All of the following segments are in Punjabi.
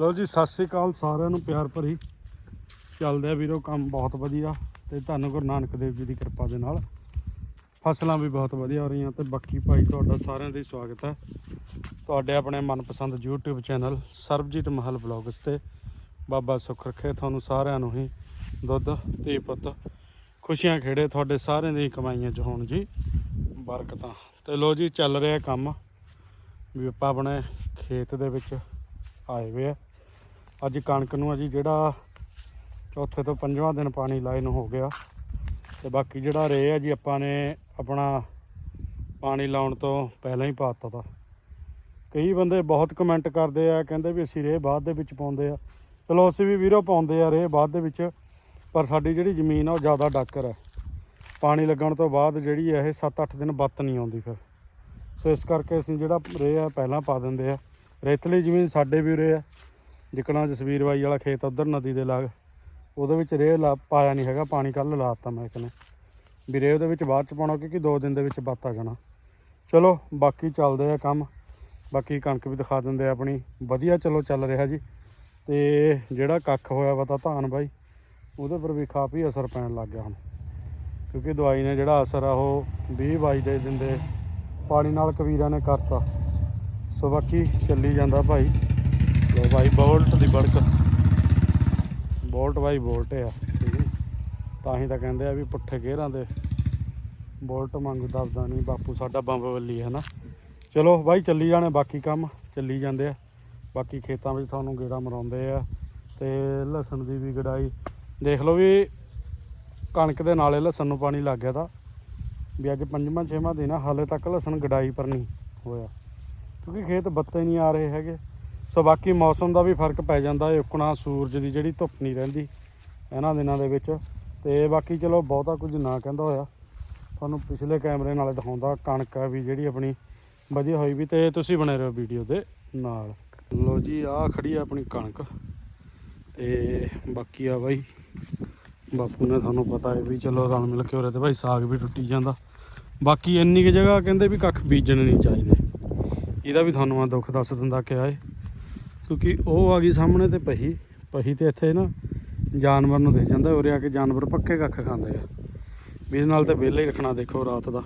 ਲਓ ਜੀ, ਸਤਿ ਸ੍ਰੀ ਅਕਾਲ ਸਾਰਿਆਂ ਨੂੰ, ਪਿਆਰ ਭਰੀ ਚੱਲਦਾ ਵੀਰੋ ਕੰਮ ਬਹੁਤ ਵਧੀਆ ਤੇ ਧੰਨ ਗੁਰੂ ਨਾਨਕ ਦੇਵ ਜੀ ਦੀ ਕਿਰਪਾ ਦੇ ਨਾਲ। ਫਸਲਾਂ ਵੀ ਬਹੁਤ ਵਧੀਆ ਹੋ ਰਹੀਆਂ ਤੇ ਬਾਕੀ ਭਾਈ ਤੁਹਾਡਾ ਸਾਰਿਆਂ ਦਾ ਸਵਾਗਤ ਹੈ। ਤੁਹਾਡੇ ਆਪਣੇ ਮਨਪਸੰਦ YouTube ਚੈਨਲ ਸਰਬਜੀਤ ਮਹਲ ਬਲੌਗਸ ਤੇ ਬਾਬਾ ਸੁੱਖ ਰੱਖੇ ਤੁਹਾਨੂੰ ਸਾਰਿਆਂ ਨੂੰ ਹੀ ਦੁੱਧ ਤੇ ਪੁੱਤ, ਖੁਸ਼ੀਆਂ ਖੇੜੇ ਤੁਹਾਡੇ ਸਾਰਿਆਂ ਦੀ ਕਮਾਈਆਂ 'ਚ ਹੋਣ ਜੀ, ਬਰਕਤਾਂ। ਤੇ ਲੋ ਜੀ, ਚੱਲ ਰਿਹਾ ਕੰਮ ਵੀ ਆਪਾਂ ਆਪਣੇ ਖੇਤ ਦੇ ਵਿੱਚ ਆਏ ਹੋਏ ਆ। ਅੱਜ ਕਣਕ ਨੂੰ ਅਜੀ ਜਿਹੜਾ ਚੌਥੇ ਤੋਂ ਪੰਜਵਾਂ ਦਿਨ ਪਾਣੀ ਲਾਏ ਨੂੰ ਹੋ ਗਿਆ। ਤੇ ਬਾਕੀ ਜਿਹੜਾ ਰੇ ਆ ਜੀ, ਆਪਾਂ ਨੇ ਆਪਣਾ ਪਾਣੀ ਲਾਉਣ ਤੋਂ ਪਹਿਲਾਂ ਹੀ ਪਾਤਾ ਤਾ। ਕਈ ਬੰਦੇ ਬਹੁਤ ਕਮੈਂਟ ਕਰਦੇ ਆ, ਕਹਿੰਦੇ ਵੀ ਅਸੀਂ ਰੇ ਬਾਅਦ ਦੇ ਵਿੱਚ ਪਾਉਂਦੇ ਆ। ਚਲੋ ਅਸੀਂ ਵੀ ਵੀਰੋ ਪਾਉਂਦੇ ਆ ਰੇ ਬਾਅਦ ਦੇ ਵਿੱਚ, ਪਰ ਸਾਡੀ ਜਿਹੜੀ ਜ਼ਮੀਨ ਆ ਉਹ ਜ਼ਿਆਦਾ ਡਾਕਰ ਹੈ ਪਾਣੀ ਲੱਗਣ ਤੋਂ ਬਾਅਦ ਜਿਹੜੀ ਹੈ ਇਹ 7-8 ਦਿਨ ਬੱਤ ਨਹੀਂ ਆਉਂਦੀ ਫਿਰ। ਸੋ ਇਸ ਕਰਕੇ ਅਸੀਂ ਜਿਹੜਾ ਰੇ ਆ ਪਹਿਲਾਂ ਪਾ ਦਿੰਦੇ ਆ। ਰੇਤਲੀ ਜ਼ਮੀਨ ਸਾਡੇ ਵੀ ਉਰੇ ਆ। ਜਿਕਣਾ ਜਸਵੀਰ ਬਾਈ ਵਾਲਾ ਖੇਤ ਉਧਰ ਨਦੀ ਦੇ ਲਾਗ। ਉਹਦੇ ਵਿੱਚ ਰੇਹ ਲਾ, ਪਾਇਆ ਨਹੀਂ ਹੈਗਾ, ਪਾਣੀ ਕੱਲ ਲਾਤਾ ਮੈਂ ਕਹਿੰਦਾ ਵੀ ਰੇਹ ਉਹਦੇ ਵਿੱਚ ਬਾਅਦ ਚ ਪਾਉਣਾ, ਕਿਉਂਕਿ 2 ਦਿਨ ਦੇ ਵਿੱਚ ਬੱਤ ਆ ਜਾਣਾ। ਚਲੋ, ਬਾਕੀ ਚੱਲਦੇ ਆ ਕੰਮ। ਬਾਕੀ ਕਣਕ ਵੀ ਦਿਖਾ ਦਿੰਦੇ ਆ ਆਪਣੀ। ਵਧੀਆ ਚਲੋ ਚੱਲ ਰਿਹਾ ਜੀ। ਤੇ ਜਿਹੜਾ ਕੱਖ ਹੋਇਆ ਵਾ ਤਾਂ ਧਾਨ ਬਾਈ। ਉਹਦੇ ਪਰ ਵੀ ਕਾਫੀ ਅਸਰ ਪੈਣ ਲੱਗ ਗਿਆ ਹੁਣ। ਕਿਉਂਕਿ ਦਵਾਈ ਨੇ ਜਿਹੜਾ ਅਸਰ ਆ, ਉਹ 20 22 ਦੇ ਦਿੰਦੇ। ਪਾਣੀ ਨਾਲ ਕਬੀਰਾਂ ਨੇ ਕਰਤਾ। ਸੋ ਬਾਕੀ ਚੱਲੀ ਜਾਂਦਾ ਭਾਈ। ਲੋ ਭਾਈ ਬੋਲਟ ਦੀ ਬੜਕ ਬੋਲਟ ਬਾਈ ਬੋਲਟ ਆ, ਠੀਕ ਨੀ? ਤਾਂ ਹੀ ਤਾਂ ਕਹਿੰਦੇ ਆ ਵੀ ਪੁੱਠੇ ਗੇਰਾਂ ਦੇ ਬੋਲਟ ਮੰਗ ਦਬਦਾ ਨਹੀਂ ਬਾਪੂ ਸਾਡਾ ਬੰਬ ਵੱਲੀ ਹੈ ਨਾ ਚਲੋ ਬਾਈ, ਚੱਲੀ ਜਾਣੇ ਬਾਕੀ ਕੰਮ, ਚੱਲੀ ਜਾਂਦੇ ਆ। ਬਾਕੀ ਖੇਤਾਂ ਵਿੱਚ ਤੁਹਾਨੂੰ ਗੇੜਾ ਮਰਾਉਂਦੇ ਆ ਤੇ ਲਸਣ ਦੀ ਵੀ ਗੜਾਈ। ਦੇਖ ਲਓ ਵੀ ਕਣਕ ਦੇ ਨਾਲੇ ਲਸਣ ਨੂੰ ਪਾਣੀ ਲੱਗ ਗਿਆ ਤਾਂ। ਵੀ ਅੱਜ ਪੰਜਵਾਂ, ਛੇਵਾਂ ਦਿਨ ਹਾਲੇ ਤੱਕ ਲਸਣ ਗੜਾਈ ਪਰ ਨਹੀਂ ਹੋਇਆ। ਕਿਉਂਕਿ ਖੇਤ ਬੱਤੇ ਨਹੀਂ ਆ ਰਹੇ ਹੈਗੇ। ਸੋ ਬਾਕੀ ਮੌਸਮ ਦਾ ਵੀ ਫ਼ਰਕ ਪੈ ਜਾਂਦਾ ਹੈ ਉਕਣਾ ਸੂਰਜ ਦੀ ਜਿਹੜੀ ਧੁੱਪ ਨਹੀਂ ਰਹਿੰਦੀ, ਇਹਨਾਂ ਦਿਨਾਂ ਦੇ ਵਿੱਚ। ਤੇ ਬਾਕੀ ਚਲੋ ਬਹੁਤਾ ਕੁਝ ਨਾ ਕਹਿੰਦਾ ਹੋਇਆ। ਤੁਹਾਨੂੰ ਪਿਛਲੇ ਕੈਮਰੇ ਨਾਲ ਦਿਖਾਉਂਦਾ ਕਣਕ ਆ ਵੀ ਜਿਹੜੀ ਆਪਣੀ ਵਧੀਆ ਹੋਈ ਵੀ, ਤੇ ਤੁਸੀਂ ਬਣੇ ਰਹੋ ਵੀਡੀਓ ਦੇ ਨਾਲ। ਲੋ ਜੀ ਆ ਖੜੀ ਆ ਆਪਣੀ ਕਣਕ। ਤੇ ਬਾਕੀ ਆ ਬਾਈ, ਬਾਪੂ ਨੇ ਤੁਹਾਨੂੰ ਪਤਾ ਹੈ ਵੀ ਚਲੋ ਰਲ ਮਿਲ ਕੇ ਉਰੇ ਤੇ ਭਾਈ ਸਾਗ ਵੀ ਟੁੱਟੀ ਜਾਂਦਾ। ਬਾਕੀ ਇੰਨੀ ਕੁ ਜਗ੍ਹਾ ਕਹਿੰਦੇ ਵੀ ਕੱਖ ਬੀਜਣ ਨਹੀਂ ਚਾਹੀਦੇ। ਇਹਦਾ ਵੀ ਤੁਹਾਨੂੰ ਮੈਂ ਦੁੱਖ ਦੱਸ ਦਿੰਦਾ ਕਿ ਆਏ ਕਿਉਂਕਿ ਉਹ ਆ ਗਈ ਸਾਹਮਣੇ ਤੇ ਪਹੀ ਪਹੀ ਤੇ ਇੱਥੇ ਨਾ ਜਾਨਵਰ ਨੂੰ ਦੇ ਜਾਂਦਾ, ਉਰੇ ਆ ਕੇ ਜਾਨਵਰ ਪੱਕੇ ਕੱਖ ਖਾਂਦੇ ਆ। ਵੀ ਨਾਲ ਤਾਂ ਵਿਹਲੇ ਹੀ ਰੱਖਣਾ ਦੇਖੋ ਰਾਤ ਦਾ।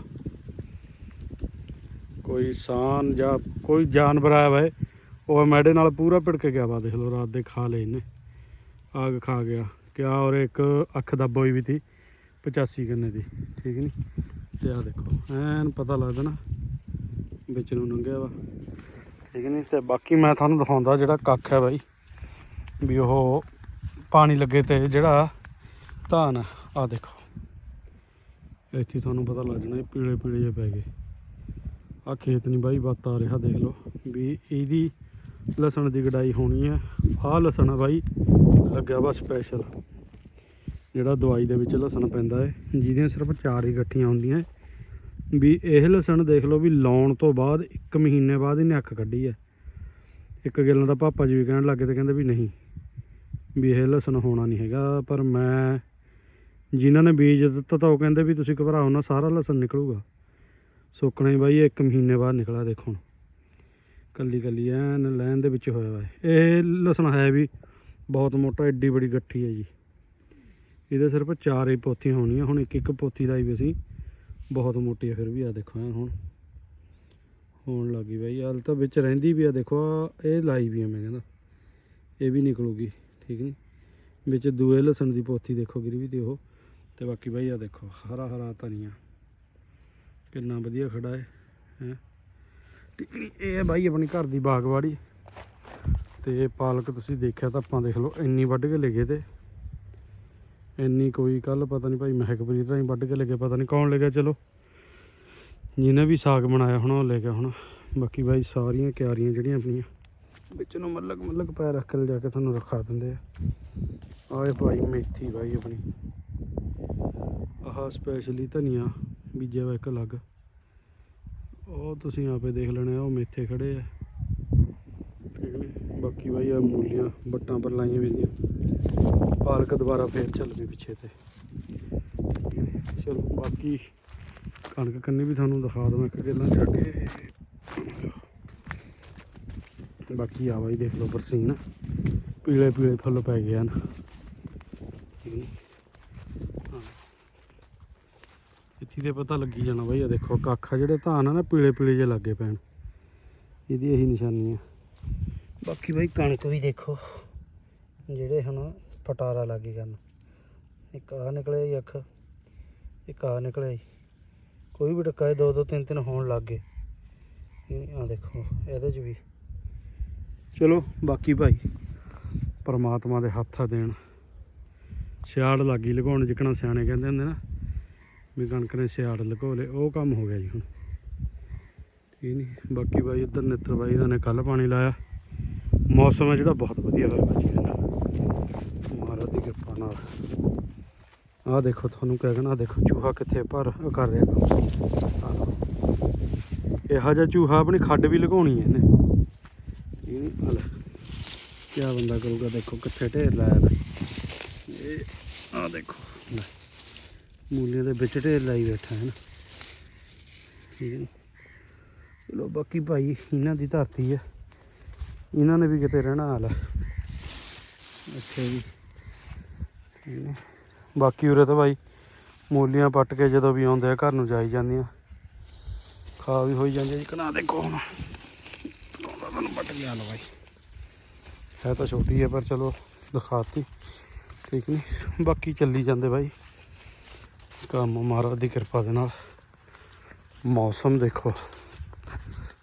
ਕੋਈ ਸਾਨ ਜਾਂ ਕੋਈ ਜਾਨਵਰ ਆਇਆ ਵਾ ਉਹ ਮੈਡੇ ਨਾਲ ਪੂਰਾ ਭਿੜਕ ਗਿਆ ਵਾ, ਦੇਖ ਲਓ ਰਾਤ ਦੇ ਖਾ ਲਏ ਇਹਨੇ। ਆਗ ਖਾ ਗਿਆ। ਕਿਆ ਔਰ ਇੱਕ ਅੱਖ ਦੱਬ ਹੋਈ ਵੀ ਤੀ 85 ਗੰਨੇ ਦੀ, ਠੀਕ ਨਹੀਂ ਤੇ ਆ ਦੇਖੋ, ਐਨ ਪਤਾ ਲੱਗਦਾ ਨਾ, ਵਿੱਚ ਨੂੰ ਲੰਘਿਆ ਵਾ। ਠੀਕ ਨਹੀਂ ਤੇ ਬਾਕੀ ਮੈਂ ਤੁਹਾਨੂੰ ਦਿਖਾਉਂਦਾ ਜਿਹੜਾ ਕੱਖ ਹੈ ਬਾਈ, ਵੀ ਉਹ ਪਾਣੀ ਲੱਗੇ ਤੇ ਜਿਹੜਾ ਧਾਨ ਆ ਦੇਖੋ। ਇੱਥੇ ਤੁਹਾਨੂੰ ਪਤਾ ਲੱਗ ਜਾਣਾ ਪੀਲੇ ਪੀਲੇ ਜਿਹੇ ਪੈ ਗਏ। ਆ ਖੇਤ ਨਹੀਂ ਬਾਈ ਬੱਤ ਆ ਰਿਹਾ ਦੇਖ ਲਓ, ਵੀ ਇਹਦੀ ਲਸਣ ਦੀ ਗਡਾਈ ਹੋਣੀ ਹੈ। ਆਹ ਲਸਣ ਆ ਬਾਈ, ਲੱਗਿਆ ਵਾ ਸਪੈਸ਼ਲ ਜਿਹੜਾ ਦਵਾਈ ਦੇ ਵਿੱਚ ਲਸਣ ਪੈਂਦਾ ਹੈ, ਜਿਹਦੀਆਂ ਸਿਰਫ ਚਾਰ ਹੀ ਇਕੱਠੀਆਂ ਹੁੰਦੀਆਂ ਹੈ। ਵੀ ਇਹ ਲਸਣ ਦੇਖ ਲਓ ਵੀ ਲਾਉਣ ਤੋਂ ਬਾਅਦ 1 ਮਹੀਨੇ ਬਾਅਦ ਇਹਨੇ ਅੱਖ ਕੱਢੀ ਹੈ। ਇੱਕ ਗਿੱਲਾਂ ਦਾ ਪਾਪਾ ਜੀ ਵੀ ਕਹਿਣ ਲੱਗੇ ਤੇ ਕਹਿੰਦੇ ਵੀ ਨਹੀਂ, ਵੀ ਇਹ ਲਸਣ ਹੋਣਾ ਨਹੀਂ ਹੈਗਾ, ਪਰ ਮੈਂ ਜਿਨ੍ਹਾਂ ਨੇ ਬੀਜ ਦਿੱਤਾ ਤਾਂ ਉਹ ਕਹਿੰਦੇ ਵੀ ਤੁਸੀਂ ਘਬਰਾਓ ਨਾ, ਸਾਰਾ ਲਸਣ ਨਿਕਲੂਗਾ। ਸੁੱਕਣਾ ਹੀ ਬਾਈ 1 ਮਹੀਨੇ ਬਾਅਦ ਨਿਕਲਾ ਦੇਖੋ ਹੁਣ। ਕੱਲੀ ਕੱਲੀ ਐਨ ਲੈਣ ਦੇ ਵਿੱਚ ਹੋਇਆ ਵਾ ਇਹ। ਲਸਣ ਹੈ ਵੀ ਬਹੁਤ ਮੋਟਾ, ਐਡੀ ਬੜੀ ਗੱਠੀ ਹੈ ਜੀ। ਇਹਦੇ ਸਿਰਫ ਚਾਰ ਹੀ ਪੋਥੀਆਂ ਹੋਣੀਆਂ, ਹੁਣ ਇੱਕ ਇੱਕ ਪੋਥੀ ਲਾਈ ਵੀ ਅਸੀਂ। ਬਹੁਤ ਮੋਟੀ ਆ, ਫਿਰ ਵੀ ਆ ਦੇਖੋ ਐਨ ਹੁਣ। ਹੋਣ ਲੱਗੀ ਬਾਈ ਹਾਲ ਤਾਂ ਵਿੱਚ ਰਹਿੰਦੀ ਵੀ ਆ, ਦੇਖੋ ਆਹ ਇਹ ਲਾਈ ਵੀ ਆ ਮੈਂ ਕਹਿੰਦਾ। ਇਹ ਵੀ ਨਿਕਲੂਗੀ, ਠੀਕ ਨਹੀਂ ਵਿੱਚ ਦੂਏ ਲਸਣ ਦੀ ਪੋਥੀ ਦੇਖੋ ਗਿਰੀ ਵੀ ਤੇ ਉਹ। ਤੇ ਬਾਕੀ ਬਾਈ ਆ ਦੇਖੋ, ਹਰਾ ਹਰਾ ਧਨੀਆ। ਕਿੰਨਾ ਵਧੀਆ ਖੜਾ ਹੈ ਹੈ? ਠੀਕ ਨੀ, ਇਹ ਹੈ ਬਾਈ ਆਪਣੀ ਘਰ ਦੀ ਬਾਗਵਾੜੀ ਤੇ ਪਾਲਕ ਤੁਸੀਂ ਦੇਖਿਆ ਤਾਂ ਆਪਾਂ ਦੇਖ ਲਓ, ਇੰਨੀ ਵੱਢ ਕੇ ਲੈ ਗਏ ਤੇ। ਇੰਨੀ ਕੋਈ ਕੱਲ ਪਤਾ ਨਹੀਂ ਭਾਈ ਮਹਿਕਪ੍ਰੀਤ ਰਾਹੀਂ ਵੱਢ ਕੇ ਲੈ ਗਏ ਪਤਾ ਨਹੀਂ ਕੌਣ ਲੈ ਗਿਆ, ਚਲੋ। ਜਿਹਨੇ ਵੀ ਸਾਗ ਬਣਾਇਆ ਹੋਣਾ, ਉਹ ਲੈ ਗਿਆ ਹੋਣਾ। ਬਾਕੀ ਬਾਈ ਸਾਰੀਆਂ ਕਿਆਰੀਆਂ ਜਿਹੜੀਆਂ ਆਪਣੀਆਂ, ਵਿੱਚ ਨੂੰ ਮੱਲਕ ਮੱਲਕ ਪੈ ਰੱਖ ਕੇ ਜਾ ਕੇ ਤੁਹਾਨੂੰ ਰਖਾ ਦਿੰਦੇ ਆ। ਆਏ ਭਾਈ ਮੇਥੀ ਬਾਈ ਆਪਣੀ। ਆਹ ਸਪੈਸ਼ਲੀ ਧਨੀਆ, ਬੀਜਿਆ ਵਾ ਇੱਕ ਅਲੱਗ। ਉਹ ਤੁਸੀਂ ਆਪੇ ਦੇਖ ਲੈਣੇ ਆ, ਉਹ ਮੇਥੇ ਖੜੇ ਆ। ਠੀਕ ਨੀ ਬਾਕੀ ਬਾਈ ਆ ਮੂਲੀਆਂ ਬੱਟਾਂ ਪਰ ਲਾਈਆਂ ਵੀਆਂ ਪਾਲਕ ਦੁਬਾਰਾ ਫੇਰ ਚੱਲ ਪਈ ਪਿੱਛੇ ਤੇ। ਚਲੋ, ਬਾਕੀ ਕਣਕ ਕੰਨੀ ਵੀ ਤੁਹਾਨੂੰ ਦਿਖਾ ਦਵਾਂ ਇੱਕ ਗੱਲਾਂ ਛੱਡ ਕੇ। ਬਾਕੀ ਆ ਬਾਈ ਦੇਖ ਲਓ ਬਰਸੀਨ। ਪੀਲੇ ਪੀਲੇ ਫੁੱਲ ਪੈ ਗਏ ਹਨ। ਹਾਂ। ਇੱਥੇ ਤੇ ਪਤਾ ਲੱਗੀ ਜਾਣਾ ਬਾਈ ਆ ਦੇਖੋ, ਕੱਖ ਜਿਹੜੇ ਧਾਨ ਆ ਨਾ, ਪੀਲੇ ਪੀਲੇ ਜੇ ਲੱਗੇ ਪੈਣ। ਇਹਦੀ ਇਹੀ ਨਿਸ਼ਾਨੀ ਆ। ਬਾਕੀ ਬਾਈ ਕਣਕ ਵੀ ਦੇਖੋ, ਜਿਹੜੇ ਹੁਣ ਪਟਾਰਾ ਲੱਗੀ ਕਰਨ। ਇੱਕ ਆ ਨਿਕਲਿਆ ਜੀ ਅੱਖ, ਇੱਕ ਆ ਨਿਕਲਿਆ ਜੀ। ਕੋਈ ਵੀ ਟੱਕਾ ਇਹ ਦੋ ਦੋ ਤਿੰਨ ਤਿੰਨ ਹੋਣ ਲੱਗ ਗਏ। ਆ ਦੇਖੋ, ਇਹਦੇ 'ਚ ਵੀ। ਚਲੋ, ਬਾਕੀ ਭਾਈ, ਪਰਮਾਤਮਾ ਦੇ ਹੱਥ ਆ ਦੇਣ। ਸਿਆੜ ਲੱਗੀ ਲਗਾਉਣ, ਜਿਕਣਾ ਸਿਆਣੇ ਕਹਿੰਦੇ ਹੁੰਦੇ ਨਾ, ਵੀ ਕਣਕ ਨੇ ਸਿਆੜ ਲਗੋ ਲੇ ਉਹ ਕੰਮ ਹੋ ਗਿਆ ਜੀ ਹੁਣ। ਠੀਕ ਨਹੀਂ, ਬਾਕੀ ਬਾਈ ਇੱਧਰ ਨਿੱਤਰ ਬਾਈ ਇਹਨਾਂ ਨੇ ਕੱਲ ਪਾਣੀ ਲਾਇਆ। ਮੌਸਮ ਹੈ ਜਿਹੜਾ ਬਹੁਤ ਵਧੀਆ ਹੋਇਆ ਬਾਜੀ ਮਹਾਰਾਜ ਨਾਲ ਆਹ ਦੇਖੋ ਤੁਹਾਨੂੰ ਕਹਿ ਕਹਿਣਾ ਦੇਖੋ ਚੂਹਾ ਕਿੱਥੇ ਪਰ ਕਰ ਰਿਹਾ ਕੰਮ। ਇਹੋ ਜਿਹਾ ਚੂਹਾ ਆਪਣੀ ਖੱਡ ਵੀ ਲਗਾਉਣੀ ਹੈ ਇਹਨੇ। ਇਹ ਨਹੀਂ ਹਲ ਕਿਆ ਬੰਦਾ ਕਰੂਗਾ ਦੇਖੋ ਕਿੱਥੇ ਢੇਰ ਲਾਇਆ ਇਹ ਆਹ ਦੇਖੋ ਲੈ, ਮੂਲੀਆਂ ਦੇ ਵਿੱਚ ਢੇਰ ਲਾਈ ਬੈਠਾ ਹੈ ਨਾ। ਠੀਕ ਹੈ ਚਲੋ ਬਾਕੀ ਭਾਈ ਇਹਨਾਂ ਦੀ ਧਰਤੀ ਆ। ਇਹਨਾਂ ਨੇ ਵੀ ਕਿਤੇ ਰਹਿਣਾ ਹਾਲ ਹੈ ਅੱਛਾ ਜੀ। ਬਾਕੀ ਉਰੇ ਤਾਂ ਭਾਈ ਮੂਲੀਆਂ ਪੱਟ ਕੇ ਜਦੋਂ ਵੀ ਆਉਂਦੇ ਆ, ਘਰ ਨੂੰ ਜਾਈ ਜਾਂਦੀਆਂ। ਖਾ ਵੀ ਹੋਈ ਜਾਂਦੀ ਜੀ। ਕਨਾ ਦੇਖੋ ਹੁਣ। ਉਹਦਾ ਮੈਨੂੰ ਪੱਟ ਗਿਆ ਲੋ ਭਾਈ ਹੈ ਤਾਂ ਛੋਟੀ ਹੈ ਪਰ ਚਲੋ ਦਿਖਾਤੀ। ਠੀਕ ਨਹੀਂ ਬਾਕੀ ਚੱਲੀ ਜਾਂਦੇ ਭਾਈ ਕੰਮ ਮਹਾਰਾਜ ਦੀ ਕਿਰਪਾ ਦੇ ਨਾਲ। ਮੌਸਮ ਦੇਖੋ।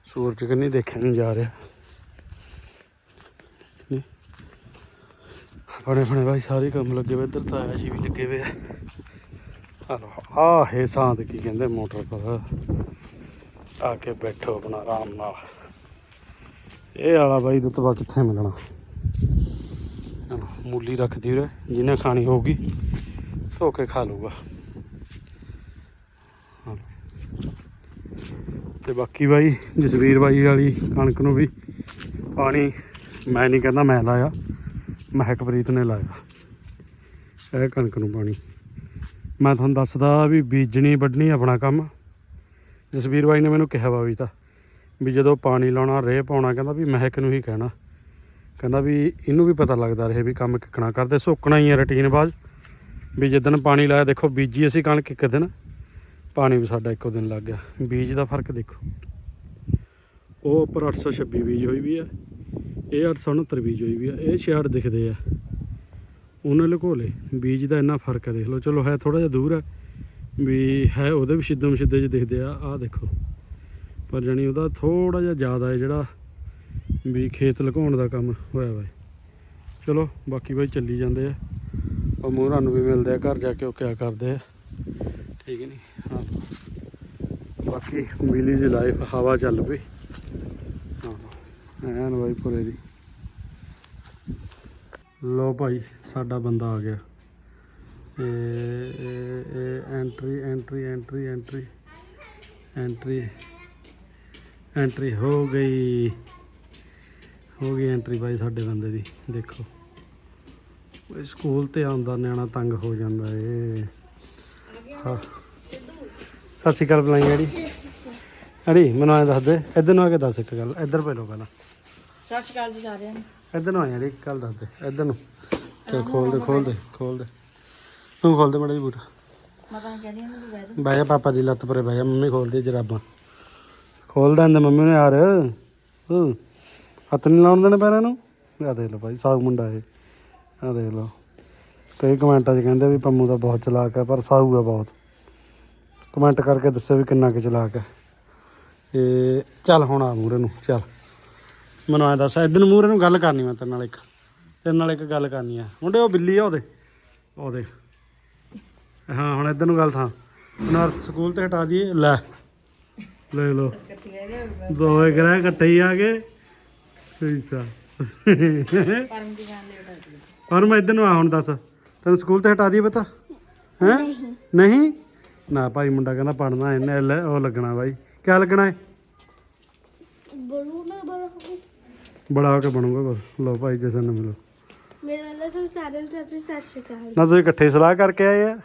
ਸੂਰਜ ਕਿੰਨੀ ਦੇਖਿਆ ਨਹੀਂ ਜਾ ਰਿਹਾ। ਬੜੇ ਬੜੇ ਭਾਈ ਸਾਰੇ ਕੰਮ ਲੱਗੇ ਹੋਏ ਇੱਧਰ ਤਾਇਆ ਜੀ ਵੀ ਲੱਗੇ ਹੋਏ ਆ ਹਲੋ ਹੈ ਸਾਂਤ ਕੀ ਕਹਿੰਦੇ, ਮੋਟਰ ਪਰ। ਆ ਕੇ ਬੈਠੋ ਆਪਣਾ, ਆਰਾਮ ਨਾਲ। ਇਹ ਵਾਲਾ ਬਾਈ ਰੁਤਬਾ ਕਿੱਥੇ ਮਿਲਣਾ? ਮੂਲੀ ਰੱਖਦੀ ਉਰੇ, ਜਿਹਨੇ ਖਾਣੀ ਹੋਊਗੀ, ਧੋ ਕੇ ਖਾ ਲੂਗਾ ਹਾਂ। ਤੇ ਬਾਕੀ ਬਾਈ, ਜਸਵੀਰ ਬਾਈ ਵਾਲੀ ਕਣਕ ਨੂੰ ਵੀ ਪਾਣੀ, ਮੈਂ ਨਹੀਂ ਕਹਿੰਦਾ ਮੈਂ ਲਾਇਆ। ਮਹਿਕਪ੍ਰੀਤ ਨੇ ਲਾਇਆ। ਇਹ ਕਣਕ ਨੂੰ ਪਾਣੀ। ਮੈਂ ਤੁਹਾਨੂੰ ਦੱਸਦਾ ਵੀ ਬੀਜਣੀ, ਵੱਢਣੀ ਆਪਣਾ ਕੰਮ। ਜਸਵੀਰ ਬਾਈ ਨੇ ਮੈਨੂੰ ਕਿਹਾ ਵਾ ਵੀ ਤਾਂ, ਵੀ ਜਦੋਂ ਪਾਣੀ ਲਾਉਣਾ, ਰੇਹ ਪਾਉਣਾ, ਕਹਿੰਦਾ ਵੀ ਮਹਿਕ ਨੂੰ ਹੀ ਕਹਿਣਾ। ਕਹਿੰਦਾ ਵੀ ਇਹਨੂੰ ਵੀ ਪਤਾ ਲੱਗਦਾ ਰਹੇ ਵੀ ਕੰਮ ਕਿੱਕਣਾ ਕਰਦੇ, ਸੁੱਕਣਾ ਹੀ ਹੈ ਰੁਟੀਨ ਬਾਅਦ। ਵੀ ਜਿੱਦਣ ਪਾਣੀ ਲਾਇਆ, ਦੇਖੋ ਬੀਜੀ ਅਸੀਂ ਕਣਕ ਇੱਕ ਦਿਨ, ਪਾਣੀ ਵੀ ਸਾਡਾ ਇੱਕੋ ਦਿਨ ਲੱਗ ਗਿਆ। ਬੀਜ ਦਾ ਫ਼ਰਕ ਦੇਖੋ। ਉਹ ਉੱਪਰ 826 ਬੀਜ ਹੋਈ ਵੀ ਹੈ ਇਹ 869 ਬੀਜ ਹੋਈ ਵੀ ਆ, ਇਹ 66 ਦਿਖਦੇ ਆ। ਉਹਨੇ ਲੁਕੋ ਲਏ ਬੀਜ ਦਾ ਇੰਨਾ ਫ਼ਰਕ ਹੈ ਦੇਖ ਲਓ, ਚਲੋ ਹੈ ਥੋੜਾ ਜਿਹਾ ਦੂਰ ਹੈ ਵੀ ਹੈ ਉਹਦੇ ਵੀ ਸਿੱਧਮ ਸਿੱਧੇ ਜਿਹੇ ਦਿਖਦੇ ਆ, ਆਹ ਦੇਖੋ। ਪਰ ਜਾਣੀ ਉਹਦਾ ਥੋੜਾ ਜਿਹਾ ਜ਼ਿਆਦਾ ਹੈ ਜਿਹੜਾ ਵੀ ਖੇਤ ਲੁਕਾਉਣ ਦਾ ਕੰਮ ਹੋਇਆ ਵਾ ਚਲੋ, ਬਾਕੀ ਬਾਈ ਚੱਲੀ ਜਾਂਦੇ ਆ। ਉਹ ਮੋਹਰਾਂ ਨੂੰ ਵੀ ਮਿਲਦੇ ਆ, ਘਰ ਜਾ ਕੇ ਉਹ ਕਿਆ ਕਰਦੇ ਆ। ਠੀਕ ਨਹੀਂ ਹਾਂ। ਬਾਕੀ ਮਿਲੀ ਦੀ ਲਾਈਫ ਹਵਾ ਚੱਲ ਪਈ। ਐਨ ਬਾਈ ਪੁਰੇ ਦੀ। ਲੋ ਭਾਈ, ਸਾਡਾ ਬੰਦਾ ਆ ਗਿਆ। ਇਹ entry entry entry entry entry entry ਹੋ ਗਈ। ਹੋ ਗਈ ਐਂਟਰੀ ਭਾਈ ਸਾਡੇ ਬੰਦੇ ਦੀ, ਦੇਖੋ। ਇਹ ਸਕੂਲ ਤੇ ਆਉਂਦਾ ਨਿਆਣਾ ਤੰਗ ਹੋ ਜਾਂਦਾ ਏ। ਹਾਂ। ਸਤਿ ਸ਼੍ਰੀ ਅਕਾਲ ਬੁਲਾਈ ਜੀ ਅੜੀ ਮੈਨੂੰ ਐਂ ਦੱਸ ਦੇ ਇੱਧਰ ਨੂੰ ਆ ਕੇ ਦੱਸ ਇੱਕ ਗੱਲ ਇੱਧਰ ਪਹਿਲੋ ਪਹਿਲਾਂ। ਸਤਿ ਸ਼੍ਰੀ ਅਕਾਲ ਜੀ ਸਾਰਿਆਂ ਨੂੰ। ਇੱਧਰ ਨੂੰ ਆਇਆ ਰੇ ਕੱਲ ਦੱਸ ਦੇ ਇੱਧਰ ਨੂੰ। ਚਲ ਖੋਲ ਦੇ ਖੋਲ ਦੇ ਖੋਲ ਦੇ। ਤੂੰ ਖੋਲ ਦੇ ਮੜਾ ਜੀ ਬੂਟ। ਬਹਿ ਬਹਿ ਜਾ ਪਾਪਾ ਦੀ ਲੱਤ ਪਰੇ ਬਹਿ ਜਾ ਮੰਮੀ ਖੋਲ ਦੇ ਜਰਾਬਾਂ। ਖੋਲ ਦਿੰਦੇ ਮੰਮੀ ਨੂੰ ਯਾਰ। ਹੂੰ ਹੱਥ ਨਹੀਂ ਲਾਉਣ ਦੇਣੇ ਪੈਰਾਂ ਨੂੰ। ਆ ਦੇਖ ਲਓ ਭਾਈ ਸਾਊ ਮੁੰਡਾ ਇਹ। ਆ ਦੇਖ ਲਓ। ਕਈ ਕਮੈਂਟਾਂ 'ਚ ਕਹਿੰਦੇ ਵੀ ਪੰਮੂ ਦਾ ਬਹੁਤ ਚਲਾਕ ਹੈ ਪਰ ਸਾਊ ਹੈ ਬਹੁਤ। ਕਮੈਂਟ ਕਰਕੇ ਦੱਸੋ ਵੀ ਕਿੰਨਾ ਕੁ ਚਲਾਕ ਹੈ। ਇਹ ਚੱਲ ਹੁਣ ਆ ਮੂਰੇ ਨੂੰ ਚੱਲ। ਮੈਨੂੰ ਐਂ ਦੱਸ ਇਧਰ ਮੂਰੇ ਨੂੰ ਗੱਲ ਕਰਨੀ ਮੈਂ ਤੇਰੇ ਨਾਲ ਇੱਕ। ਤੇਰੇ ਨਾਲ ਇੱਕ ਗੱਲ ਕਰਨੀ ਆ। ਮੁੰਡੇ ਉਹ ਬਿੱਲੀ ਆ ਉਹਦੇ। ਉਹਦੇ। ਹਾਂ ਹੁਣ ਇਧਰ ਨੂੰ ਗੱਲ ਥਾਂ। ਨਰਸ ਸਕੂਲ ਤੇ ਹਟਾ ਦਈਏ। ਲੈ। ਲੈ ਲੋ ਦੋਵੇਂ ਗ੍ਰਹਿ ਇਕੱਠੇ ਹੀ ਆ ਗਏ ਐਸਾ ਪਰਮ ਦੀ ਲੇਟ ਆ ਗਈ ਇਧਰ ਨੂੰ ਆ ਹੁਣ ਦੱਸ। ਤੈਨੂੰ ਸਕੂਲ ਤੇ ਹਟਾ ਦਈਏ ਪਤਾ? ਹੈ? ਨਹੀਂ। ਨਾ ਭਾਈ ਮੁੰਡਾ ਕਹਿੰਦਾ ਪੜਨਾ ਇਹਨੇ ਲੈ ਉਹ ਲੱਗਣਾ ਭਾਈ ਕਿਆ ਲੱਗਣਾ ਹੈ ਬੜੂ ਨਾ ਬੜਾ। ਬੜਾ ਹੋ ਕੇ ਬਣੂਗਾ ਕੁਛ। ਲਓ ਭਾਈ ਜਸਨ ਨੂੰ ਮਿਲੋ। ਮੇਰਾ ਲਸਨ ਸਾਰੇ ਨੂੰ ਆਪਣੀ ਸਤਿ ਸ਼੍ਰੀ ਅਕਾਲ। ਨਾ ਤੁਸੀਂ ਇਕੱਠੇ ਸਲਾਹ ਕਰਕੇ ਆਏ ਆ?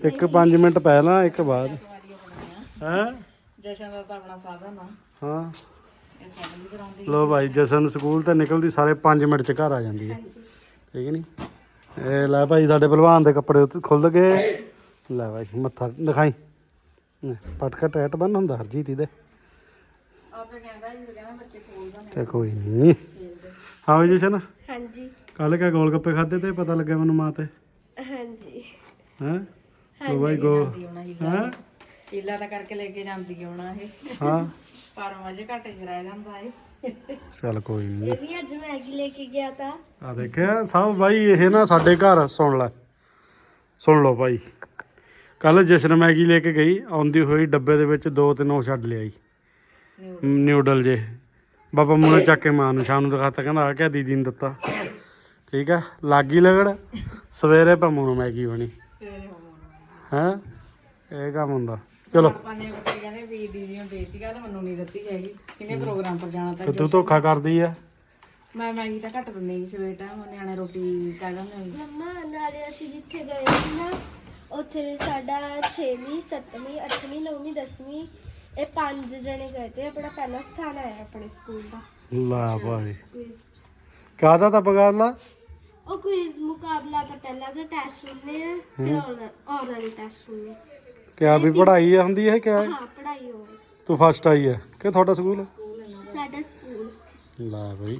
ਇੱਕ 5 ਮਿੰਟ ਪਹਿਲਾਂ ਇੱਕ ਬਾਅਦ। ਹੈ? ਜਸ਼ਨ ਦਾ ਤਾਂ ਆਪਣਾ ਸਾਧਨ ਆ। ਹਾਂ। ਇਹ ਸਾਈਕਲ ਵੀ ਕਰਾਉਂਦੀ ਲੋ ਭਾਈ ਜਸ਼ਨ ਸਕੂਲ ਤੇ ਨਿਕਲਦੀ ਸਾਰੇ 5 ਮਿੰਟ ਚ ਘਰ ਆ ਜਾਂਦੀ ਹੈ ਠੀਕ ਹੈ ਨਹੀਂ ਇਹ ਲੈ ਭਾਈ ਸਾਡੇ ਪਹਿਲਵਾਨ ਦੇ ਕੱਪੜੇ ਖੁੱਲ ਗਏ। ਲੈ ਭਾਈ ਮੱਥਾ ਦਿਖਾਈ। ਪਟਕਾ ਟੈਟ ਬੰਨ ਹੁੰਦਾ ਹਰਜੀਤ ਇਹਦੇ। ਆਪੇ ਕਹਿੰਦਾ ਜੀ ਕਹਿੰਦਾ ਬੱਚੇ ਕੋਲ ਦਾ ਤੇ ਕੋਈ ਨਹੀਂ। ਹਾਂ ਵੀ ਜਸ਼ਨ। ਹਾਂਜੀ। ਕੱਲ ਕਿਆ ਗੋਲ ਗੱਪੇ ਖਾਦੇ ਤੇ ਪਤਾ ਲੱਗਿਆ ਮੈਨੂੰ ਮਾਂ ਤੇ। ਹਾਂਜੀ। ਹੈ? ਲੋ ਗੋ ਹਾਂ? ਤਾਂ ਕਰਕੇ ਲੈ ਕੇ ਜਾਂਦੀ ਹੋਣਾ ਇਹ। ਹਾਂ। ਪਰ ਮਜੇ ਘੱਟ ਰਹਿ ਜਾਂਦਾ ਇਹ। ਚੱਲ ਕੋਈ ਨਹੀਂ। ਇਹ ਵੀ ਅੱਜ ਮੈਗੀ ਲੈ ਕੇ ਗਿਆ ਤਾਂ। ਆ ਦੇਖਿਆ ਸਭ ਬਾਈ ਇਹ ਨਾ ਸਾਡੇ ਘਰ ਸੁਣ ਲੈ। ਸੁਣ ਲਓ ਭਾਈ ਕੱਲ ਜਸ਼ਨ ਮੈਗੀ ਲੈ ਕੇ ਗਈ ਆਉਂਦੀ ਹੋਈ ਡੱਬੇ ਦੇ ਵਿੱਚ ਦੋ ਤਿੰਨ ਉਹ ਛੱਡ ਲਿਆਈ। ਨਿਊਡਲ ਜੇ। ਬਾਬਾ ਮੂਨੇ ਚੱਕ ਕੇ ਮਾਂ ਨੂੰ ਸ਼ਾਮ ਨੂੰ ਦਿਖਾਤਾ ਕਹਿੰਦਾ ਆ ਕਿਆ ਦੀਦੀ ਨੇ ਦਿੱਤਾ। ਠੀਕ ਆ? ਲਾਗੀ ਲਗੜ? ਸਵੇਰੇ ਪੰਮੂ ਨੂੰ ਮੈਗੀ ਬਣੀ। ਹੈ? ਇਹ ਕੰਮ ਹੁੰਦਾ। ਚਲੋ। ਪੰਜ ਬੱਚੇ ਕਹਿੰਦੇ ਵੀ ਦੀਦੀ ਨੂੰ ਦੇਤੀ ਗੱਲ ਮੈਨੂੰ ਨਹੀਂ ਦਿੱਤੀ ਹੈਗੀ। ਕਿੰਨੇ ਪ੍ਰੋਗਰਾਮ ਪਰ ਜਾਣਾ ਤਾਂ ਕਿ ਤੂੰ ਧੋਖਾ ਕਰਦੀ ਆ। ਮੈਂ ਮੈਗੀ ਤਾਂ ਘੱਟ ਦਿੰਦੀ ਸੀ ਸਵੇਰ ਟਾਈਮ ਨਿਆਣੇ ਰੋਟੀ ਕਹਿ ਦਿੰਦੇ। ਮੰਮਾ ਨਾਲੇ ਅਸੀਂ ਜਿੱਥੇ ਗਏ ਸੀ ਨਾ ਉੱਥੇ ਸਾਡਾ 6ਵੀਂ 7ਵੀਂ 8ਵੀਂ 9ਵੀਂ 10ਵੀਂ ਇਹ ਪੰਜ ਜਣੇ ਗਏ ਤੇ ਆਪਣਾ ਪਹਿਲਾ ਸਥਾਨ ਆਇਆ ਆਪਣੇ ਸਕੂਲ ਦਾ। ਲਾ ਭਾਈ। ਕੁਇਜ਼ ਕਾਹਦਾ ਤਾਂ ਮੁਕਾਬਲਾ ਉਹ ਕੁਇਜ਼ ਮੁਕਾਬਲਾ ਤਾਂ ਪਹਿਲਾਂ ਤਾਂ ਟੈਸਟ ਹੁੰਦੇ ਆ ਫਿਰ ਔਰਲ ਟੈਸਟ ਹੁੰਦੇ ਆ। ਕਿਆ ਵੀ ਪੜ੍ਹਾਈ ਆ ਹੁੰਦੀ ਹੈ ਕਿਆ? ਹਾਂ ਪੜ੍ਹਾਈ ਹੋਵੇ। ਤੂੰ ਫਸਟ ਆਈ ਹੈ ਕਿ ਤੁਹਾਡਾ ਸਕੂਲ? ਸਾਡਾ ਸਕੂਲ। ਲਾ ਭਾਈ।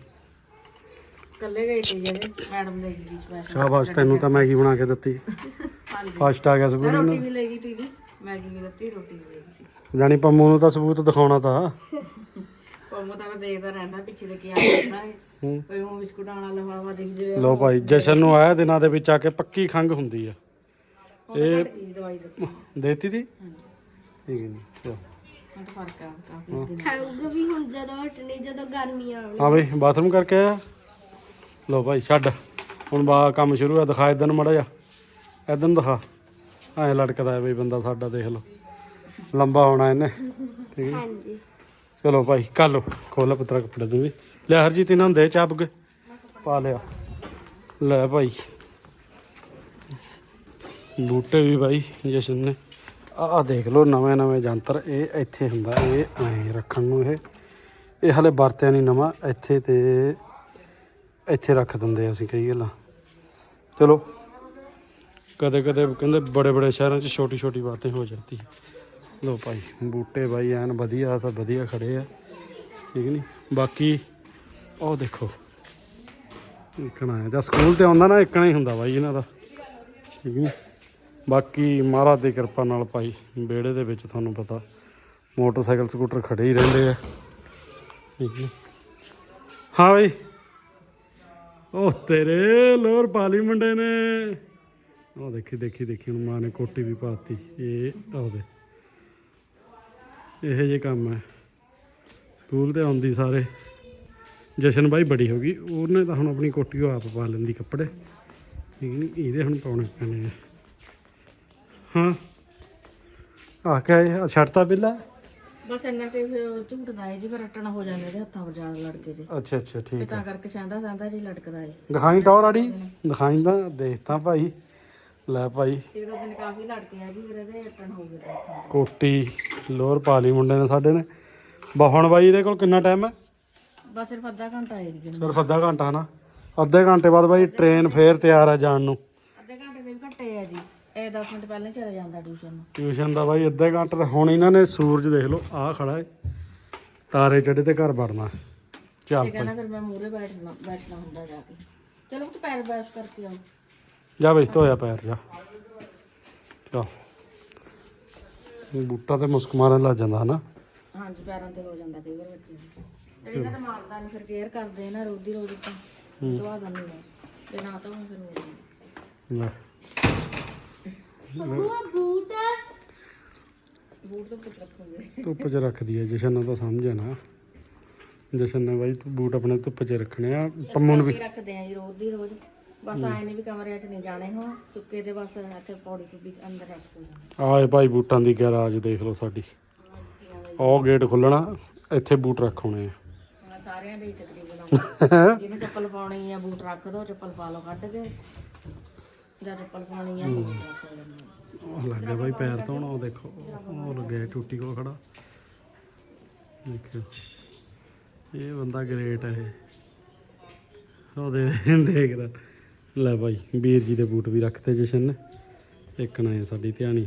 ਇਕੱਲੇ ਗਏ ਸੀ ਜਿਹੜੇ ਮੈਡਮ ਲੈ ਗਈ ਸਪੈਸ਼ਲ ਸ਼ਾਬਾਸ਼ ਤੈਨੂੰ ਤਾਂ ਮੈਗੀ ਬਣਾ ਕੇ ਦਿੱਤੀ। ਹਾਂਜੀ। ਫਸਟ ਆ ਗਿਆ ਸਕੂਲ ਰੋਟੀ ਵੀ ਲੈ ਗਈ ਤੀ ਜੀ ਮੈਗੀ ਵੀ ਦਿੱਤੀ ਰੋਟੀ ਵੀ ਲੈ ਗਈ ਤੀ ਜਾਨੀ ਪੰਮੂ ਨੂੰ ਤਾਂ ਸਬੂਤ ਦਿਖਾਉਣਾ ਤਾਂ। ਪੰਮੂ ਤਾਂ ਮੈਂ ਦੇਖਦਾ ਰਹਿੰਦਾ ਪਿੱਛੇ ਦੇ ਕੀ ਆ ਹੈ। ਕੋਈ ਉਹ ਬਿਸਕੁਟ ਆਣਾ ਲਫਾਫਾ ਦਿਖ ਜਾਵੇ ਲੋ ਭਾਈ ਜਸ਼ਨ ਨੂੰ ਆਇਆ ਦਿਨਾਂ ਦੇ ਵਿੱਚ ਆ ਕੇ ਪੱਕੀ ਖੰਗ ਹੁੰਦੀ ਆ। ਇਹ ਦਵਾਈ ਦਿੱਤੀ। ਦੇਤੀ ਦੀ ਠੀਕ ਹੈ ਜੀ ਚਲੋ। ਫ਼ਰਕ ਆ ਵੀ ਹੁਣ ਜਦੋਂ ਹਟਣੀ ਜਦੋਂ ਗਰਮੀਆਂ ਆਉਣੀ। ਹਾਂ ਬਈ ਬਾਥਰੂਮ ਕਰਕੇ ਆਇਆ? ਲੋ ਭਾਈ ਛੱਡ। ਹੁਣ ਬਾ ਕੰਮ ਸ਼ੁਰੂ ਆ ਦਿਖਾ ਇਦਾਂ ਮੜਾ ਜਾ ਇਦਾਂ ਦਿਖਾ। ਐ ਲਟਕਦਾ ਹੈ ਬਈ ਬੰਦਾ ਸਾਡਾ ਦੇਖ ਲਓ। ਲੰਬਾ ਹੋਣਾ ਇਹਨੇ ਠੀਕ ਹੈ। ਹਾਂਜੀ। ਚਲੋ ਭਾਈ ਕਰ ਲੋ ਖੋਲਾ ਪੁੱਤਰਾ ਕੱਪੜੇ ਤੂੰ ਵੀ। ਲੈ ਹਰਜੀਤ ਇਹਨਾਂ ਨੂੰ ਦੇ ਚੱਬ ਕੇ ਪਾ ਲਿਆ। ਲੈ ਭਾਈ। ਬੂਟੇ ਵੀ ਭਾਈ ਜਸ਼ਨ ਨੇ। ਆ ਆ ਦੇਖ ਲੋ ਨਵੇਂ ਨਵੇਂ ਜੰਤਰ। ਇਹ ਇੱਥੇ ਹੁੰਦਾ ਇਹ ਐਂ ਰੱਖਣ ਨੂੰ ਇਹ। ਇਹ ਹਲੇ ਵਰਤਿਆ ਨਹੀਂ ਨਵਾਂ। ਇੱਥੇ ਤੇ ਇੱਥੇ ਰੱਖ ਦਿੰਦੇ ਆ ਅਸੀਂ ਕਈ ਗੱਲਾਂ। ਚਲੋ। ਕਦੇ ਕਦੇ ਕਹਿੰਦੇ ਬੜੇ ਬੜੇ ਸ਼ਹਿਰਾਂ 'ਚ ਛੋਟੀ ਛੋਟੀ ਬਾतें ਹੋ ਜਾਂਦੀ ਲੋ ਭਾਈ, ਬੂਟੇ ਭਾਈ ਐਨ ਵਧੀਆ ਤਾਂ ਵਧੀਆ ਖੜੇ ਆ। ਠੀਕ ਨਹੀਂ ਬਾਕੀ ਉਹ ਦੇਖੋ। ਇਕਣਾ ਹੈ। ਜਾਂ ਸਕੂਲ ਤੇ ਆਉਂਦਾ ਨਾ, ਇਕਣਾ ਹੀ ਹੁੰਦਾ ਬਾਈ ਇਹਨਾਂ ਦਾ। ਠੀਕ ਨਹੀਂ ਬਾਕੀ ਮਹਾਰਾਜ ਦੀ ਕਿਰਪਾ ਨਾਲ ਭਾਈ, ਵਿਹੜੇ ਦੇ ਵਿੱਚ ਤੁਹਾਨੂੰ ਪਤਾ, ਮੋਟਰਸਾਈਕਲ ਸਕੂਟਰ ਖੜੇ ਹੀ ਰਹਿੰਦੇ ਆ। ਠੀਕ ਨੀ? ਹਾਂ ਬਈ। ਉਹ ਤੇਰੇ ਲੋਰ ਪਾਲੀ ਮੁੰਡੇ ਨੇ। ਉਹ ਦੇਖੀ ਦੇਖੀ ਦੇਖੀ, ਹੁਣ ਮਾਂ ਨੇ ਕੋਟੀ ਵੀ ਪਾਤੀ। ਇਹ ਉਹਦੇ। ਇਹੋ ਜਿਹੇ ਕੰਮ ਹੈ ਸਕੂਲ ਤੇ ਆਉਂਦੀ ਸਾਰੇ। ਜਸ਼ਨ ਬਾਈ ਬੜੀ ਹੋ ਗਈ। ਉਹਨੇ ਤਾਂ ਹੁਣ ਆਪਣੀ ਕੋਟੀ ਉਹ ਆਪ ਪਾ ਲੈਂਦੀ ਕੱਪੜੇ। ਠੀਕ ਨਹੀਂ ਇਹਦੇ ਹੁਣ ਪਾਉਣੇ ਪੈਣੇ ਆ। ਹਾਂ। ਆ ਕੇ ਛੱਡਤਾ ਬਿੱਲਾ ਬਸ ਇੰਨਾ ਕਿ ਫਿਰ ਝੂਟਦਾ ਹੈ ਜੀ ਫਿਰ ਰੱਟਣਾ ਹੋ ਜਾਂਦਾ ਇਹਦੇ ਹੱਥਾਂ 'ਚ ਜਾਣ ਲੜਕੇ ਦੇ। ਅੱਛਾ ਅੱਛਾ ਤੇ ਠੀਕ ਤਾਂ ਕਰਕੇ ਸਹਿੰਦਾ ਸਹਿੰਦਾ ਜੀ ਲਟਕਦਾ ਹੈ ਦਿਖਾਈ ਟੌਰ ਆੜੀ ਦਿਖਾਈ ਤਾਂ ਦੇਖਤਾ ਭਾਈ। ਲੈ ਭਾਈ। ਇੱਕ ਦੋ ਦਿਨ ਕਾਫੀ ਲੜਕੇ ਆ ਜੀ ਫਿਰ ਇਹਦੇ ਰੱਟਣ ਹੋ ਗਏ ਤੇ ਹੱਥਾਂ। ਕੋਟੀ ਲੋਰ ਪਾ ਲਈ ਮੁੰਡੇ ਨੇ ਸਾਡੇ ਨੇ। ਬਾ ਹੁਣ ਬਾਈ ਇਹਦੇ ਕੋਲ ਕਿੰਨਾ ਟਾਈਮ ਹੈ? ਬਸ ਸਿਰਫ ਅੱਧਾ ਘੰਟਾ ਹੈ ਜੀ। ਸਿਰਫ ਅੱਧਾ ਘੰਟਾ ਨਾ ਅੱਧੇ ਘੰਟੇ ਬਾਅਦ ਬਾਈ ਟ੍ਰੇਨ ਫੇਰ ਤਿਆਰ ਆ ਜਾਣ ਨੂੰ। ਅੱਧੇ ਘੰਟੇ ਦੇ ਵੀ ਘੱਟੇ ਆ ਜੀ। ਇਹ 10 ਮਿੰਟ ਪਹਿਲਾਂ ਹੀ ਚਲੇ ਜਾਂਦਾ ਟਿਊਸ਼ਨ ਨੂੰ। ਟਿਊਸ਼ਨ ਦਾ ਬਾਈ ਅੱਧੇ ਘੰਟੇ ਤੇ ਹੁਣ ਇਹਨਾਂ ਨੇ ਸੂਰਜ ਦੇਖ ਲਓ ਆਹ ਖੜਾ ਹੈ ਤਾਰੇ ਚੜੇ ਤੇ ਘਰ ਵੜਨਾ। ਚੱਲ ਤੇ ਕਹਿੰਦਾ ਫਿਰ ਮੈਂ ਮੂਰੇ ਬੈਠਣਾ ਬੈਠਣਾ ਹੁੰਦਾ ਜਾ ਕੇ। ਚਲੋ ਤੂੰ ਪੈਰ ਬੈਸ਼ ਕਰਕੇ ਆਓ ਜਾ ਬਈ ਧੋਇਆ ਪੈਰ ਜਾ। ਚਲ। ਬੂਟਾ ਤੇ ਮੁਸਕ ਮਾਰਨ ਲੱਗ ਜਾਂਦਾ ਹਨਾ? ਹਾਂਜੀ ਪੈਰਾਂ ਤੇ ਹੋ ਜਾਂਦਾ ਕਈ ਵਾਰ ਬੱਚੇ ਨੂੰ। ਜਿਹੜੀ ਤਾਂ ਮਾਰਦਾ ਨਹੀਂ ਫਿਰ ਕੇਅਰ ਕਰਦੇ ਨਾ ਰੋਦੀ ਰੋਜ਼ ਤਾਂ ਦਵਾ ਦਿੰਦੇ ਨੇ ਤੇ ਨਾ ਤਾਂ ਉਹ ਫਿਰ ਹੋ ਜਾਂਦਾ। ਲੈ। ਬੱਬੂ ਆ ਬੂਟ ਆ ਬੂਟ ਤੋਂ ਪੁੱਤ ਰੱਖੋਗੇ। ਧੁੱਪ 'ਚ ਰੱਖਦੀ ਹੈ ਜਸ਼ਨ ਨੂੰ ਤਾਂ ਸਮਝ ਆ ਨਾ। ਜਸ਼ਨ ਨੇ ਬਾਈ ਤੂੰ ਬੂਟ ਆਪਣੇ ਧੁੱਪ 'ਚ ਰੱਖਣੇ ਆ ਪੰਮੂ ਨੂੰ ਵੀ ਵੀ। ਰੱਖਦੇ ਆ ਜੀ ਰੋਜ਼ ਦੀ ਰੋਜ਼। ਬਸ ਆਏ ਨੇ ਵੀ ਕਮਰਿਆਂ 'ਚ ਨਹੀਂ ਜਾਣੇ ਹੁਣ ਸੁੱਕੇ ਤੇ ਬਸ ਇੱਥੇ ਪੌੜੀ ਦੇ ਵਿੱਚ ਅੰਦਰ ਰੱਖ ਦੋ ਆਏ ਭਾਈ ਬੂਟਾਂ ਦੀ ਗੈਰਾਜ ਦੇਖ ਲਓ ਸਾਡੀ। ਉਹ ਗੇਟ ਖੁੱਲਣਾ ਇੱਥੇ ਬੂਟ ਰੱਖਣੇ ਆ। ਸਾਰਿਆਂ ਦੇ ਹੀ ਤਕਰੀਬਨ। ਜਿਹਨੇ ਚੱਪਲ ਪਾਉਣੀ ਆ ਬੂਟ ਰੱਖ ਦੋ ਚੱਪਲ ਪਾ ਲਓ ਕੱਢ ਕੇ। ਚੱਪਲ ਪਾਉਣੀ ਆ। ਲਓ ਉਹ ਲੱਗ ਬਾਈ ਪੈਰ ਧੋਣ ਉਹ ਦੇਖੋ ਉਹ ਲੱਗਿਆ ਟੂਟੀ ਕੋਲ ਖੜਾ। ਇਹ ਬੰਦਾ ਗ੍ਰੇਟ ਹੈ ਇਹ। ਉਹ ਦੇ ਦੇਖਦਾ। ਲੈ ਭਾਈ ਵੀਰ ਜੀ ਦੇ ਬੂਟ ਵੀ ਰੱਖਤੇ ਜਸ਼ਨ ਨੇ। ਇੱਕ ਨਾ ਇਹ ਸਾਡੀ ਧਿਆਣੀ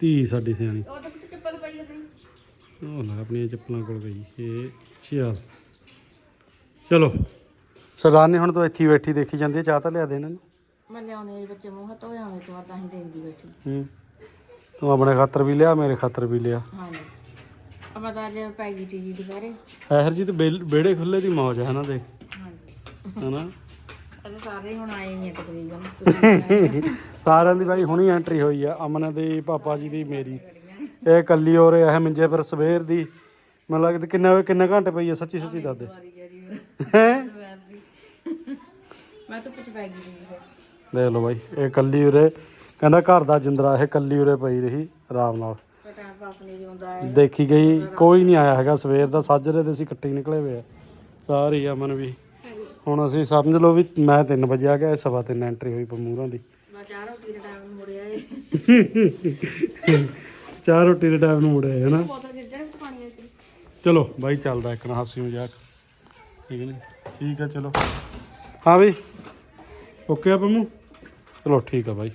ਧੀ ਸਾਡੀ ਸਿਆਣੀ। ਉਹ ਤਾਂ ਕਿਤੇ ਚੱਪਲ ਪਈ ਹੈ ਤੇਰੀ। ਉਹ ਲੈ ਆਪਣੀਆਂ ਚੱਪਲਾਂ ਕੋਲ ਗਈ ਇਹ ਚੱਲ। ਚਲੋ। ਸਰਦਾਰਨੀ ਹੁਣ ਤੋਂ ਇੱਥੇ ਹੀ ਬੈਠੀ ਦੇਖੀ ਜਾਂਦੀ ਹੈ ਚਾਹ ਤਾਂ ਲਿਆ ਦੇ ਇਹਨਾਂ ਨੂੰ। ਮੈਂ ਲਿਆਉਣੇ ਆ ਬੱਚੇ ਮੂੰਹ ਹੱਥ ਹੋਇਆ ਹੋਵੇ ਤਾਂ ਤਾਂ ਹੀ ਦੇਖਦੀ ਬੈਠੀ। ਹੂੰ। ਤੂੰ ਆਪਣੇ ਖਾਤਰ ਵੀ ਲਿਆ ਮੇਰੇ ਖਾਤਰ ਵੀ ਲਿਆ। ਹਾਂਜੀ। ਅਮਾ ਤਾਂ ਅੱਜ ਪੈ ਗਈ ਟੀ ਜੀ ਦੁਪਹਿਰੇ। ਐਹਰ ਜੀ ਤੇ ਬੇੜੇ ਖੁੱਲੇ ਦੀ ਮੌਜ ਹੈ ਨਾ ਦੇਖ। ਹਾਂਜੀ। ਹਨਾ? ਅਸੀਂ ਸਾਰੇ ਹੁਣ ਆਏ ਹੀ ਆ ਤਕਰੀਬਨ ਤੁਸੀਂ ਵੀ ਆਏ ਸਾਰਿਆਂ ਦੀ ਬਾਈ ਹੁਣੀ ਐਂਟਰੀ ਹੋਈ ਆ ਅਮਨ ਦੀ ਪਾਪਾ ਜੀ ਦੀ ਮੇਰੀ। ਇਹ ਕੱਲੀ ਹੋ ਰਿਹਾ ਹੈ ਮੰਜੇ ਪਰ ਸਵੇਰ ਦੀ। ਮੈਨੂੰ ਲੱਗਦਾ ਕਿੰਨਾ ਕਿੰਨੇ ਘੰਟੇ ਪਈ ਆ ਸੱਚੀ ਸੱਚੀ ਦੱਸ ਦੇ। ਹੈ? ਦੀ। ਮੈਂ ਤਾਂ ਕੁਝ ਪੈ ਗਈ ਸੀ। ਦੇਖ ਲਓ ਬਾਈ ਇਹ ਕੱਲੀ ਉਰੇ ਕਹਿੰਦਾ ਘਰ ਦਾ ਜਿੰਦਰਾ ਇਹ ਕੱਲੀ ਉਰੇ ਪਈ ਰਹੀ ਆਰਾਮ ਨਾਲ। ਕੋਈ ਟਾਈਮ ਪਾਸ ਨਹੀਂ ਹੁੰਦਾ ਹੈ ਦੇਖੀ ਗਈ ਕੋਈ ਨਹੀਂ ਆਇਆ ਹੈਗਾ ਸਵੇਰ ਦਾ ਸਾਜਰੇ ਦੇ ਅਸੀਂ ਇਕੱਠੇ ਹੀ ਨਿਕਲੇ ਹੋਏ ਆ ਸਾਰੀ ਅਮਨ ਵੀ। ਹੁਣ ਅਸੀਂ ਸਮਝ ਲਓ ਵੀ ਮੈਂ 3 ਵਜੇ ਆ ਗਿਆ ਇਹ ਸਵਾ ਤਿੰਨ ਐਂਟਰੀ ਹੋਈ ਪਮੂਰਾਂ ਦੀ। ਮੈਂ ਚਾਹ ਰੋਟੀ ਦੇ ਟਾਈਮ ਮੁੜਿਆ ਏ। ਚਾਰ ਰੋਟੀ ਦੇ ਟਾਈਮ ਨੂੰ ਮੁੜਿਆ ਹੈ ਨਾ ਬੋਤਲ ਕਿੱਧਰ ਪਾਣੀ ਆ ਚਲੋ ਬਾਈ ਚੱਲਦਾ ਇੱਕ ਨਾ ਹਾਸੀ ਮਜ਼ਾਕ। ਠੀਕ ਨਹੀਂ ਠੀਕ ਹੈ ਚਲੋ। ਹਾਂ ਬਈ ਓਕੇ ਆ ਪੰਮੂ? ਚਲੋ ਠੀਕ ਆ ਬਾਈ।